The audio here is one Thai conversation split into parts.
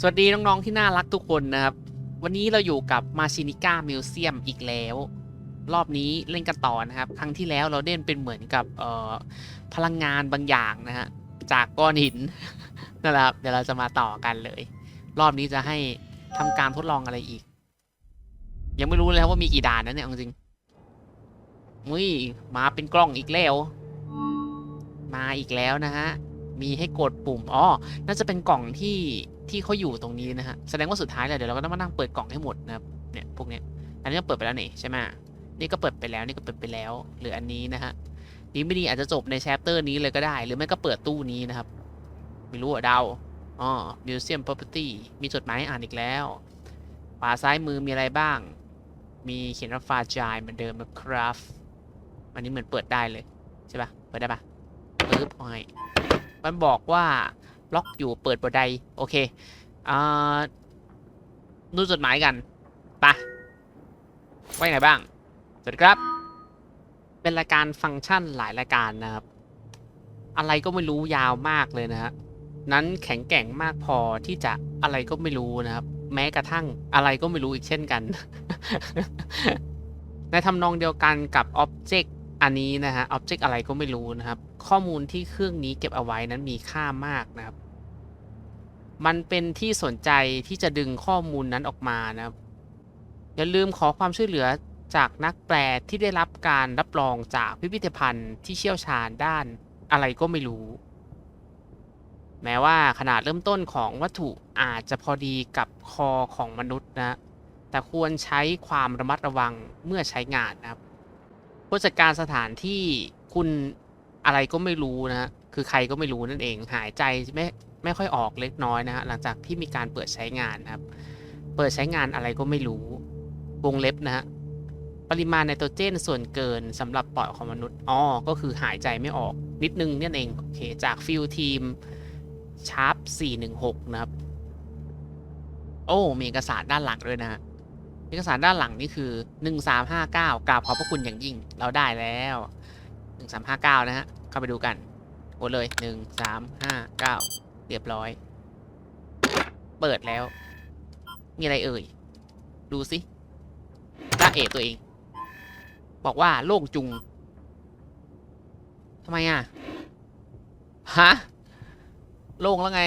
สวัสดีน้องๆที่น่ารักทุกคนนะครับ วันนี้เราอยู่กับมาชินิก้ามิวเซียมอีกแล้ว รอบนี้เล่นกันต่อนะครับ ครั้งที่แล้วเราเล่นเป็นเหมือนกับเอ่อพลังงานบางอย่างนะฮะจากก้อนหินนั่นแหละครับเดี๋ยวเราจะมาต่อกันเลย รอบนี้จะให้ทำการทดลองอะไรอีก ยังไม่รู้เลยครับว่ามีกี่ด่านนะเนี่ยจริงอุ้ยมาเป็นกล้องอีกแล้ว มาอีกแล้วนะฮะมีให้กดปุ่มอ๋อน่าจะเป็นกล่องที่ ที่เขาอยู่ตรงนี้นะฮะ แสดงว่าสุดท้ายเลยเดี๋ยวเราก็ต้องมานั่งเปิดกล่องให้หมดนะครับ เนี่ยพวกเนี้ย อันนี้ก็เปิดไปแล้วนี่ใช่ไหมนี่ก็เปิดไปแล้วนี่ก็เปิดไปแล้วหรืออันนี้นะฮะดีไม่ดีอาจจะจบในแชปเตอร์นี้เลยก็ได้ หรือไม่ก็เปิดตู้นี้นะครับ ไม่รู้อะเดาอ๋อ Museum Property มีจดหมายให้อ่านอีกแล้วขวาซ้ายมือมีอะไรบ้าง มีเขียนว่าฟาจายเหมือนเดิมนะครับ อันนี้เหมือนเปิดได้เลยใช่ปะเปิดได้ปะปึ๊บโอ้ยมันบอกว่า ล็อกอยู่เปิดบดใดโอเคอ่าดูจดหมายกันไปะว่ายังไงบ้าง สวัสดีครับ เป็นรายการฟังก์ชันหลายรายการนะครับ อะไรก็ไม่รู้ยาวมากเลยนะฮะนั้นแข็งแกร่งมากพอที่จะอะไรก็ไม่รู้นะครับ แม้กระทั่งอะไรก็ไม่รู้อีกเช่นกัน ในทำนองเดียวกันกับ Object อันนี้นะฮะ Object อะไรก็ไม่รู้นะครับ ข้อมูลที่เครื่องนี้เก็บเอาไว้นั้นมีค่ามากนะครับ มันเป็นที่สนใจที่จะดึงข้อมูลนั้นออกมานะครับ อย่าลืมขอความช่วยเหลือจากนักแปลที่ได้รับการรับรองจากพิพิธภัณฑ์ที่เชี่ยวชาญด้านอะไรก็ไม่รู้ แม้ว่าขนาดเริ่มต้นของวัตถุอาจจะพอดีกับคอของมนุษย์นะ แต่ควรใช้ความระมัดระวังเมื่อใช้งานนะครับ ผู้จัดการสถานที่คุณอะไรก็ไม่รู้นะฮะคือใครก็ไม่รู้นั่นเองหายใจไม่ไม่ค่อยออกเล็กน้อยนะฮะหลังจากที่มีการเปิดใช้งานครับ เปิดใช้งานอะไรก็ไม่รู้วงเล็บนะฮะปริมาณไนโตรเจนส่วนเกินสำหรับปอดของมนุษย์อ๋อก็คือหายใจไม่ออกนิดนึงนั่นเองโอเคจากฟิลทีมชาร์ป416 นะครับ โอ้ มีเอกสารด้านหลังด้วยนะฮะ เอกสารด้านหลังนี่คือ 1359 กราบขอบพระคุณอย่างยิ่ง เราได้แล้ว 1359 นะฮะ เข้าไปดูกัน โอเลย 1359 เรียบร้อย เปิดแล้ว มีอะไรเอ่ย ดูสิจ้าเอตัวเอง บอกว่าโล่งจุงทำไมอะ ฮะ โล่งแล้วไง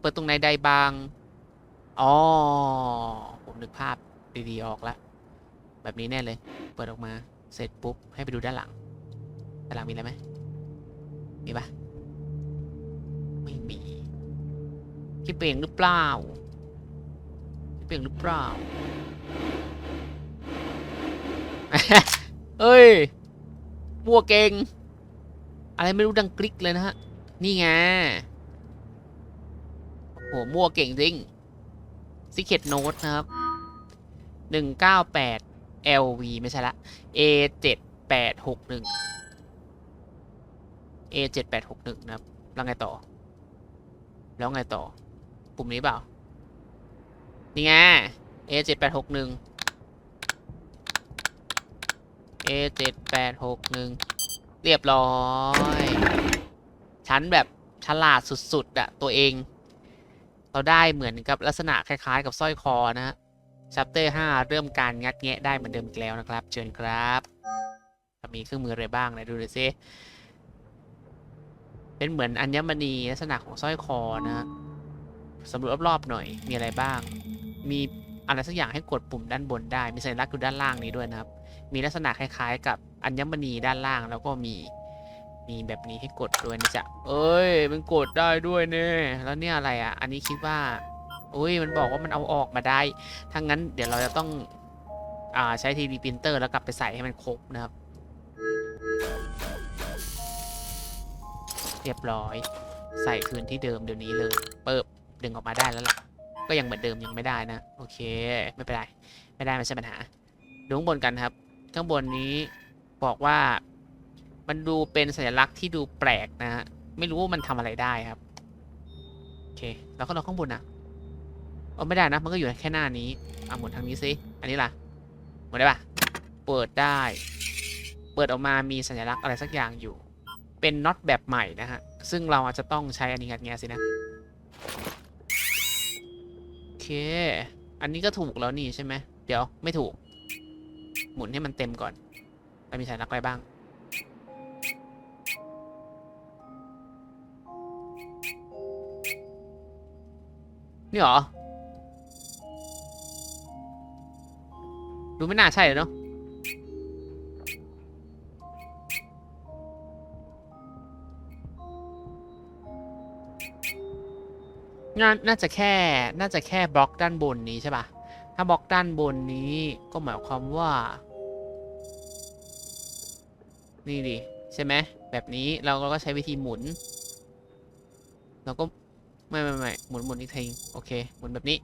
เปิดตรงไหนใดบาง อ๋อ ผมนึกภาพ ดีๆออกล้วแบบนี้แน่เลย เปิดออกมา เสร็จปุ๊บ ให้ไปดูด้านหลัง ด้านหลังมีอะไรไหม มีปะไม่มี คิดเองหรือเปล่า คิดเองหรือเปล่า เอ้ยมัวเก่ง อะไรไม่รู้ดังกริกเลยนะฮะ นี่ไงโอ้โหมั่วเก่งจริง Secret Note นะครับ 198 LV ไม่ใช่ละ A 7861 A 7861 นะครับ แล้วไงต่อ แล้วไงต่อ ปุ่มนี้เปล่า นี่ไง A 7861 A 7861 เรียบร้อยฉันแบบฉลาดสุดๆอะตัวเอง เราได้เหมือนกับลักษณะคล้าย ๆ กับสร้อยคอนะฮะ chapter 5เริ่มการงัดแงะได้เหมือนเดิมอีกแล้วนะครับ เชิญครับมีเครื่องมืออะไรบ้างไหนดูหน่อยสิเป็นเหมือนอัญมณีลักษณะของสร้อยคอนะฮะสำรวจรอบๆหน่อยมีอะไรบ้าง มีอะไรสักอย่างให้กดปุ่มด้านบนได้ มีสัญลักษณ์อยู่ด้านล่างนี้ด้วยนะครับ มีลักษณะคล้ายๆ กับอัญมณีด้านล่างแล้วก็มีมีแบบนี้ให้กดด้วยนะจ๊ะเอ้ยมันกดได้ด้วยเนี่ยแล้วเนี่ยอะไรอะ อันนี้คิดว่า อุ้ยมันบอกว่ามันเอาออกมาได้ถ้างั้นเดี๋ยวเราจะต้องอ่าใช้ 3D printer แล้วกลับไปใส่ให้มันครบนะครับ เรียบร้อย ใส่คืนที่เดิมเดี๋ยวนี้เลยเปิบดึงออกมาได้แล้วล่ะ ก็ยังเหมือนเดิมยังไม่ได้นะ โอเค ไม่เป็นไร ไม่ได้ไม่ใช่ปัญหา ดูข้างบนกันครับ ข้างบนนี้บอกว่ามันดูเป็นสัญลักษณ์ที่ดูแปลกนะฮะ ไม่รู้ว่ามันทำอะไรได้ครับ โอเค แล้วก็เราข้างบนนะ เออไม่ได้นะ มันก็อยู่แค่หน้านี้อะหมุนทางนี้สิอันนี้ล่ะหมุนได้ปะเปิดได้ เปิดออกมามีสัญลักษณ์อะไรสักอย่างอยู่ เป็นน็อตแบบใหม่นะฮะ ซึ่งเราอาจจะต้องใช้อันนี้งัดแงะสินะโอเค อันนี้ก็ถูกแล้วนี่ใช่ไหมเดี๋ยวไม่ถูก หมุนให้มันเต็มก่อนมันมีสัญลักษณ์อะไรบ้างนี่เหรอ ดูไม่น่าใช่เลยเนาะน่าน่าจะแค่น่าจะแค่บล็อกด้านบนนี้ใช่ปะถ้าบล็อกด้านบนนี้ก็หมายความว่า นี่ดิใช่ไหมแบบนี้เราก็ใช้วิธีหมุน เราก็ไม่ไม่ไม่หมุนหมุนอีกทีโอเค หมุนแบบนี้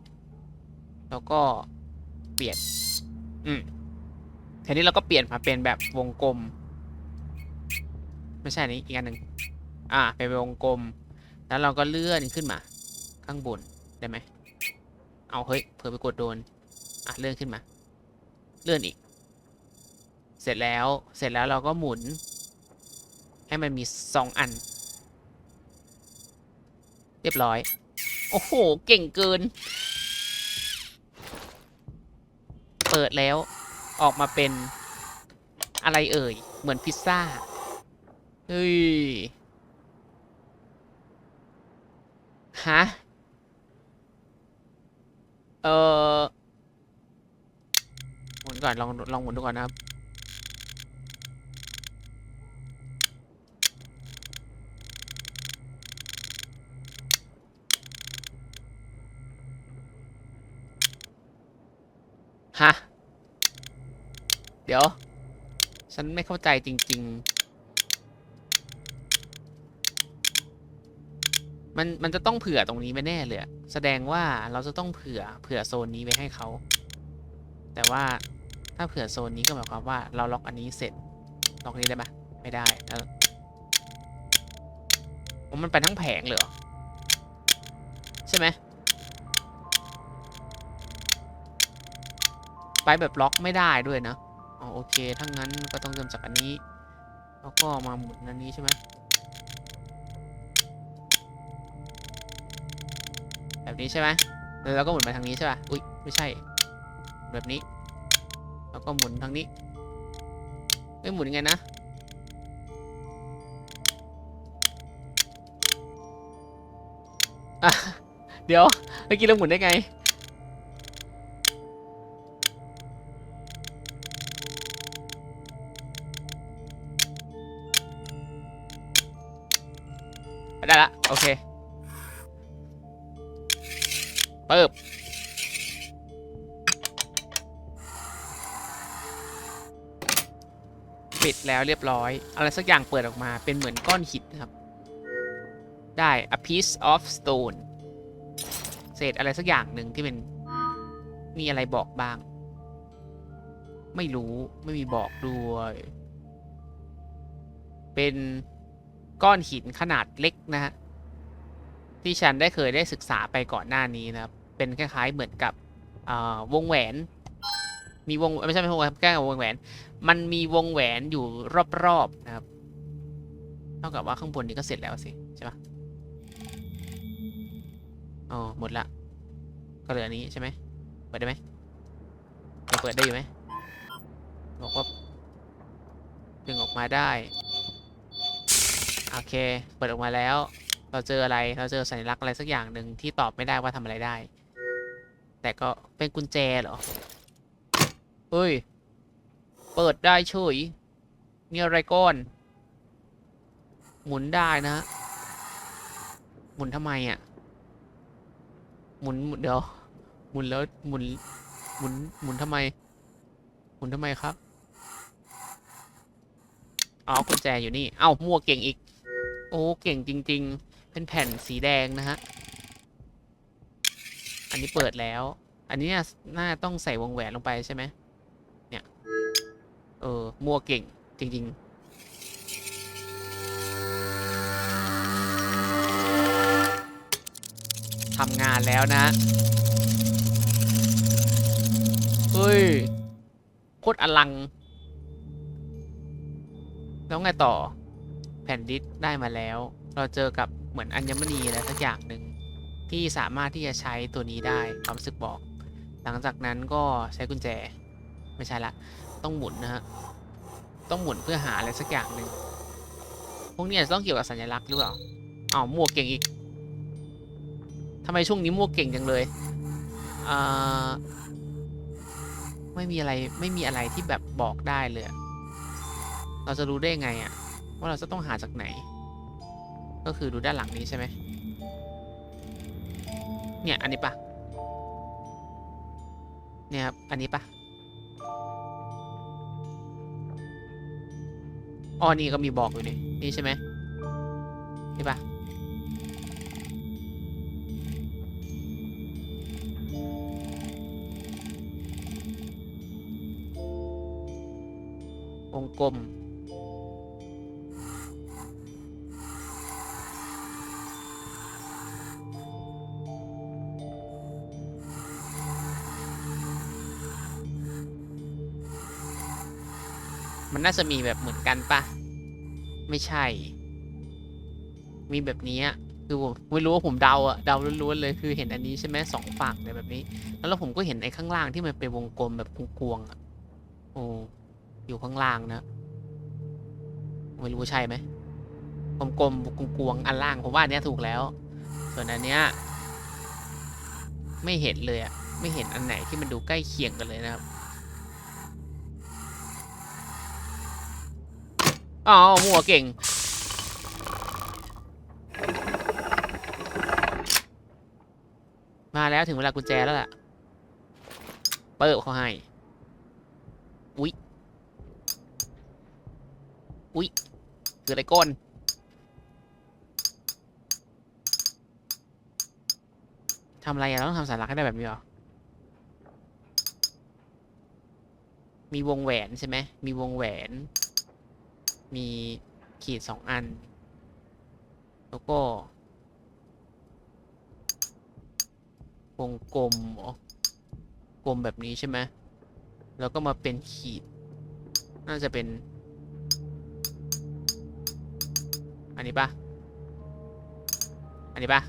แล้วก็เปลี่ยน อืมทีนี้เราก็เปลี่ยนมาเป็นแบบวงกลม ไม่ใช่นนี้อีกอันหนึ่งอ่า เป็นวงกลม แล้วเราก็เลื่อนขึ้นมา ข้างบนได้ไหม เอาเฮ้ยเผื่อไปกดโดน อะเลื่อนขึ้นมา เลื่อนอีก เสร็จแล้ว เสร็จแล้วเราก็หมุน ให้มันมีสองอัน เรียบร้อย โอ้โห เก่งเกิน เปิดแล้ว ออกมาเป็นอะไรเอ่ย เหมือนพิซซ่า เฮ้ย ฮะ เออหมุนก่อน ลอง ลองหมุนดูก่อนนะครับ ฮะ เดี๋ยว ฉันไม่เข้าใจจริง ๆ มันมันจะต้องเผื่อตรงนี้ไปแน่เลยแสดงว่าเราจะต้องเผื่อเผื่อโซนนี้ไว้ให้เขา แต่ว่าถ้าเผื่อโซนนี้ก็หมายความว่าเราล็อกอันนี้เสร็จ ล็อกนี้ได้ไหมไม่ได้แล้วผมมันไปทั้งแผงเลยเหรอ ใช่ไหมไปแบบล็อกไม่ได้ด้วยนะ อ๋อโอเค ถ้างั้นก็ต้องเริ่มจากอันนี้ แล้วก็มาหมุนอันนี้ใช่ไหมแบบนี้ใช่ไหมแล้วก็หมุนไปทางนี้ใช่ป่ะ อุ๊ยไม่ใช่ แบบนี้ แล้วก็หมุนทางนี้เอ้ยหมุนยังไงนะอะเดี๋ยวเมื่อกี้เราหมุนได้ไง ปึ๊บปิดแล้วเรียบร้อย อะไรสักอย่างเปิดออกมาเป็นเหมือนก้อนหินครับ ได้ a piece of stone เศษอะไรสักอย่างหนึ่งที่เป็น มีอะไรบอกบ้าง ไม่รู้ไม่มีบอกด้วย เป็นก้อนหินขนาดเล็กนะฮะ ที่ฉันได้เคยได้ศึกษาไปก่อนหน้านี้นะครับ เป็นคล้ายๆเหมือนกับวงแหวน มีวงไม่ใช่ไม่ใช่วงแหวนแก้กับวงแหวน มันมีวงแหวนอยู่รอบๆนะครับเท่ากับว่าข้างบนนี้ก็เสร็จแล้วสิใช่ปะอ๋อหมดละ ก็เหลืออันนี้ใช่ไหมเปิดได้ไหมยังเปิดได้อยู่ไหมบอกว่าดึงออกมาได้ โอเค เปิดออกมาแล้ว เราเจออะไร เราเจอสัญลักษณ์อะไรสักอย่างหนึ่งที่ตอบไม่ได้ว่าทำอะไรได้ แต่ก็เป็นกุญแจเหรอ เฮ้ย เปิดได้เฉย มีอะไรก้อน หมุนได้นะ หมุนทำไมอะหมุนหมุนเดี๋ยว หมุนแล้วหมุน หมุน หมุนทำไม หมุนทำไมครับ อ๋อ กุญแจอยู่นี่ เอ้ามั่วเก่งอีก โอ้ เก่งจริง ๆ เป็นแผ่นสีแดงนะฮะ อันนี้เปิดแล้ว อันนี้น่าต้องใส่วงแหวนลงไปใช่ไหมเนี่ย เออ มัวเก่ง จริง ๆทำงานแล้วนะ เฮ้ย โคตรอลัง แล้วไงต่อ แผ่นดิสได้มาแล้ว เราเจอกับเหมือนอัญมณีอะไรสักอย่างหนึ่ง ที่สามารถที่จะใช้ตัวนี้ได้ความรู้สึกบอก หลังจากนั้นก็ใช้กุญแจไม่ใช่ละ ต้องหมุนนะฮะ ต้องหมุนเพื่อหาอะไรสักอย่างหนึ่งพวกนี้อาจจะต้องเกี่ยวกับสัญลักษณ์หรือเปล่าอ้าวมั่วเก่งอีกทำไมช่วงนี้มั่วเก่งจังเลยอ่าไม่มีอะไรไม่มีอะไรที่แบบบอกได้เลย เราจะรู้ได้ไงอะว่าเราจะต้องหาจากไหน ก็คือดูด้านหลังนี้ใช่ไหม เนี่ย อันนี้ปะเนี่ยครับ อันนี้ปะอ๋อนี่ก็มีบอกอยู่นี่ นี่ใช่ไหมนี่ปะวงกลม น่าจะมีแบบเหมือนกันปะไม่ใช่ มีแบบนี้คือผมไม่รู้ว่าผมเดาอะเดาล้วนๆเลยคือเห็นอันนี้ใช่ไหมสองฝั่งเนี่ยแบบนี้ แล้วผมก็เห็นไอ้ข้างล่างที่มันเป็นวงกลมแบบกวงๆอะโอ้อยู่ข้างล่างนะไม่รู้ใช่ไหมกลมๆกวงอันล่างผมว่าอันเนี้ยถูกแล้ว ส่วนอันเนี้ยไม่เห็นเลยอะไม่เห็นอันไหนที่มันดูใกล้เคียงกันเลยนะครับ อ๋อมัวเก่ง มาแล้วถึงเวลากุญแจแล้วล่ะ เปิดเขาให้ อุ๊ย อุ๊ยคืออะไรก้นทำอะไรอะเราต้องทำสายลักให้ได้แบบนี้เหรอ มีวงแหวนใช่ไหม มีวงแหวน มีขีดสองอัน แล้วก็ วงกลมเหรอกลมแบบนี้ใช่ไหมแล้วก็มาเป็นขีด น่าจะเป็น อันนี้ปะอันนี้ปะ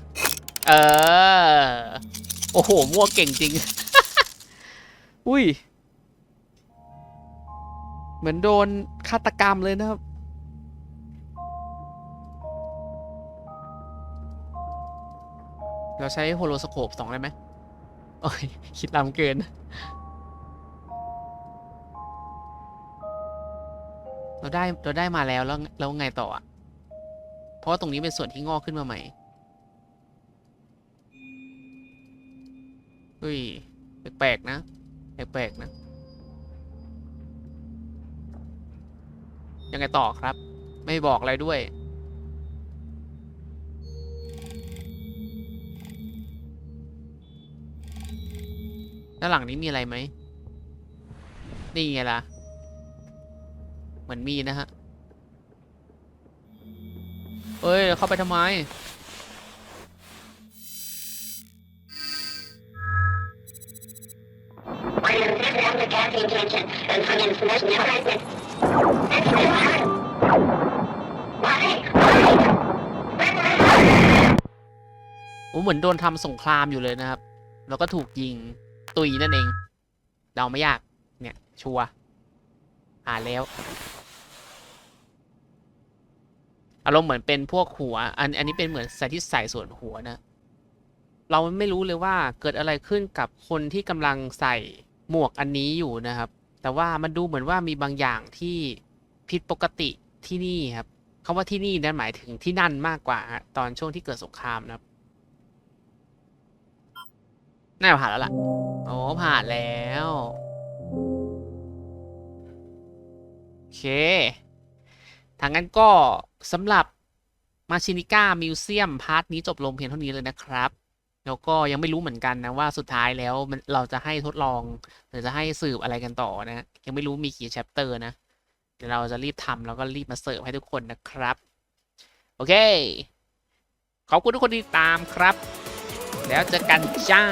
เออ โอ้โห มั่วเก่งจริง อุ้ย เหมือนโดนฆาตกรรมเลยนะครับ เราใช้โฮโลสโคปสองได้ไหมโอ้ยคิดลำเกิน เราได้เราได้มาแล้วแล้วแล้วไงต่ออะ เพราะตรงนี้เป็นส่วนที่งอกขึ้นมาใหม่เฮ้ยแปลกๆนะแปลกๆนะ ยังไงต่อครับ ไม่บอกอะไรด้วย ด้านหลังนี้มีอะไรไหม นี่ไงล่ะ เหมือนมีนะฮะ เอ้ย เข้าไปทำไม โอ้เหมือนโดนทำสงครามอยู่เลยนะครับ แล้วก็ถูกยิง ตุยนั่นเองเดาไม่ยาก เนี่ย ชัวอ่านแล้ว อารมณ์เหมือนเป็นพวกหัว อัน อันนี้เป็นเหมือนใส่ที่ใส่ส่วนหัวนะ เราไม่รู้เลยว่าเกิดอะไรขึ้นกับคนที่กำลังใส่หมวกอันนี้อยู่นะครับ แต่ว่ามันดูเหมือนว่ามีบางอย่างที่ผิดปกติที่นี่ครับคำว่าที่นี่นั่นหมายถึงที่นั่นมากกว่า ตอนช่วงที่เกิดสงครามนะครับ น่าจะผ่านแล้วล่ะโอ้ผ่านแล้ว โอเคทางนั้นก็สำหรับมาชินิก้ามิวเซียมพาร์ทนี้จบลงเพียงเท่านี้เลยนะครับ แล้วก็ยังไม่รู้เหมือนกันนะว่าสุดท้ายแล้วมันเราจะให้ทดลอง หรือจะให้สืบอะไรกันต่อนะ ยังไม่รู้มีกี่แชปเตอร์นะ เดี๋ยวเราจะรีบทำแล้วก็รีบมาเสิร์ฟให้ทุกคนนะครับ โอเค ขอบคุณทุกคนที่ตามครับ แล้วเจอกันจ้า